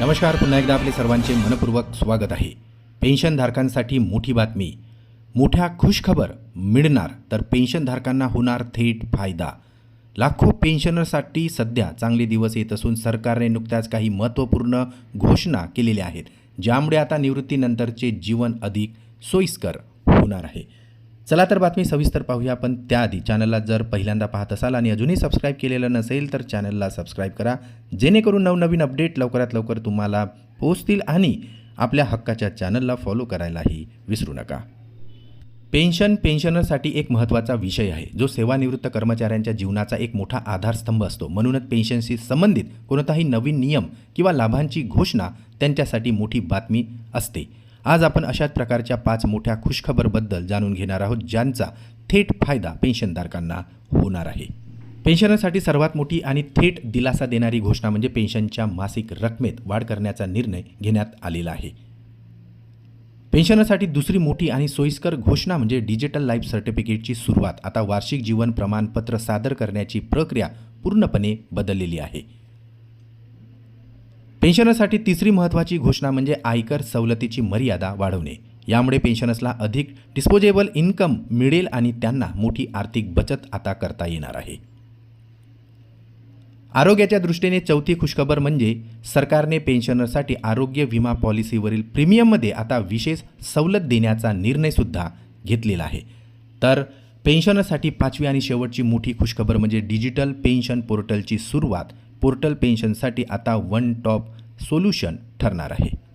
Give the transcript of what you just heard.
नमस्कार पुन्हा एकदा आपले सर्वांचे मनपूर्वक स्वागत आहे. पेन्शनधारकांसाठी मोठी बातमी. मोठ्या खुशखबर मिळणार तर पेन्शनधारकांना होणार थेट फायदा. लाखो पेन्शनरसाठी सध्या चांगले दिवस येत असून सरकारने नुकत्याच काही महत्त्वपूर्ण घोषणा केलेल्या आहेत ज्यामुळे आता निवृत्तीनंतरचे जीवन अधिक सोयीस्कर होणार आहे. चला तर बातमी सविस्तर पाहूया. पण त्याआधी चॅनलला जर पहिल्यांदा पाहत असाल आणि अजूनही सबस्क्राईब केलेलं नसेल तर चॅनलला सबस्क्राईब करा. जेणेकरून नवनवीन अपडेट लवकरात लवकर तुम्हाला पोहोचतील आणि आपल्या हक्काच्या चॅनलला फॉलो करायलाही विसरू नका. पेन्शन पेन्शनरसाठी एक महत्त्वाचा विषय आहे. जो सेवानिवृत्त कर्मचाऱ्यांच्या जीवनाचा एक मोठा आधारस्तंभ असतो. म्हणूनच पेन्शनशी संबंधित कोणताही नवीन नियम किंवा लाभांची घोषणा त्यांच्यासाठी मोठी बातमी असते. आज आपण अशाच प्रकारच्या पाच मोठ्या खुशखबरबद्दल जाणून घेणार आहोत ज्यांचा थेट फायदा पेन्शनधारकांना होणार आहे. पेन्शनरसाठी सर्वात मोठी आणि थेट दिलासा देणारी घोषणा म्हणजे पेन्शनच्या मासिक रकमेत वाढ करण्याचा निर्णय घेण्यात आलेला आहे. पेन्शनरसाठी दुसरी मोठी आणि सोयीस्कर घोषणा म्हणजे डिजिटल लाईफ सर्टिफिकेटची सुरुवात. आता वार्षिक जीवन प्रमाणपत्र सादर करण्याची प्रक्रिया पूर्णपणे बदललेली आहे. पेन्शनरसाठी तिसरी महत्त्वाची घोषणा म्हणजे आयकर सवलतीची मर्यादा वाढवणे. यामुळे पेन्शनर्सला अधिक डिस्पोजेबल इन्कम मिळेल आणि त्यांना मोठी आर्थिक बचत आता करता येणार आहे. आरोग्याच्या दृष्टीने चौथी खुशखबर म्हणजे सरकारने पेन्शनरसाठी आरोग्य विमा पॉलिसीवरील प्रीमियममध्ये आता विशेष सवलत देण्याचा निर्णयसुद्धा घेतलेला आहे. तर पेन्शनरसाठी पाचवी आणि शेवटची मोठी खुशखबर म्हणजे डिजिटल पेन्शन पोर्टलची सुरुवात पोर्टल पेन्शनसाठी आता वन टॉप सोल्युशन ठरणार आहे.